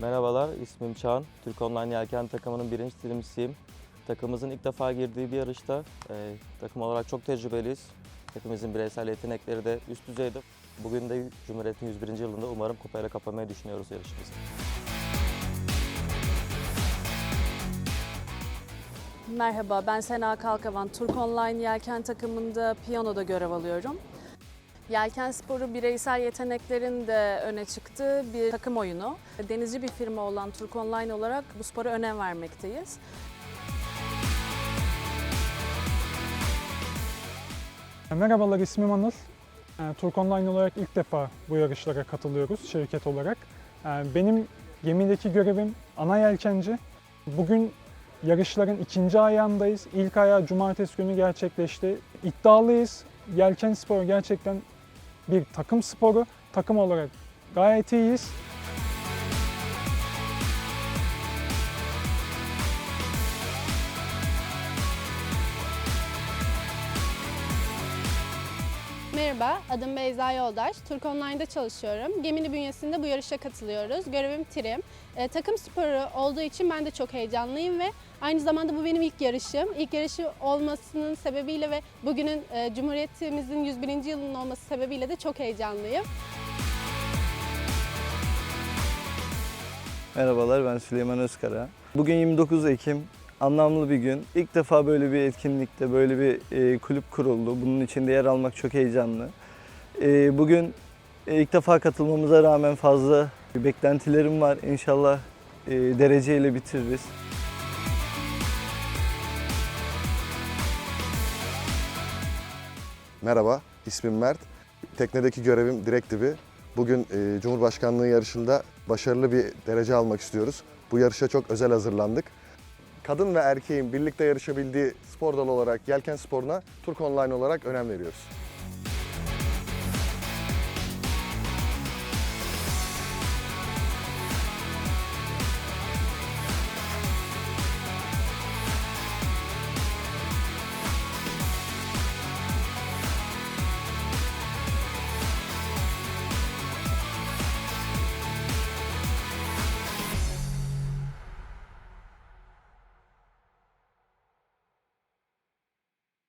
Merhabalar, ismim Çağan. Türk Online Yelken takımının birinci dilimcisiyim. Takımımızın ilk defa girdiği bir yarışta e, takım olarak çok tecrübeliyiz. Hepimizin bireysel yetenekleri de üst düzeyde. Bugün de Cumhuriyet'in 101. yılında umarım kupayla kapamayı düşünüyoruz yarışımızı. Merhaba, ben Sena Kalkavan. Türk Online Yelken takımında piyanoda görev alıyorum. Yelken sporu bireysel yeteneklerin de öne çıktığı bir takım oyunu. Denizci bir firma olan Türk Online olarak bu spora önem vermekteyiz. Merhabalar ismim Anıl. Ee, Turk Online olarak ilk defa bu yarışlara katılıyoruz şirket olarak. Ee, Benim gemideki görevim ana yelkenci. Bugün yarışların ikinci ayağındayız. İlk ayağı cumartesi günü gerçekleşti. İddialıyız. Yelken sporu gerçekten bir takım sporu. Takım olarak gayet iyiyiz. Merhaba, adım Beyza Yoldaş. Türk Online'da çalışıyorum. Gemini bünyesinde bu yarışa katılıyoruz. Görevim trim. Ee, takım sporu olduğu için ben de çok heyecanlıyım ve aynı zamanda bu benim ilk yarışım. İlk yarışı olmasının sebebiyle ve bugünün e, Cumhuriyetimizin 101. yılının olması sebebiyle de çok heyecanlıyım. Merhabalar ben Süleyman Özkara. Bugün 29 Ekim anlamlı bir gün. İlk defa böyle bir etkinlikte böyle bir e, kulüp kuruldu. Bunun içinde yer almak çok heyecanlı. E, bugün e, ilk defa katılmamıza rağmen fazla beklentilerim var. İnşallah e, dereceyle bitiririz. Merhaba, ismim Mert. Teknedeki görevim direkt dibi. Bugün e, Cumhurbaşkanlığı yarışında başarılı bir derece almak istiyoruz. Bu yarışa çok özel hazırlandık. Kadın ve erkeğin birlikte yarışabildiği spor dalı olarak yelken sporuna Turk Online olarak önem veriyoruz.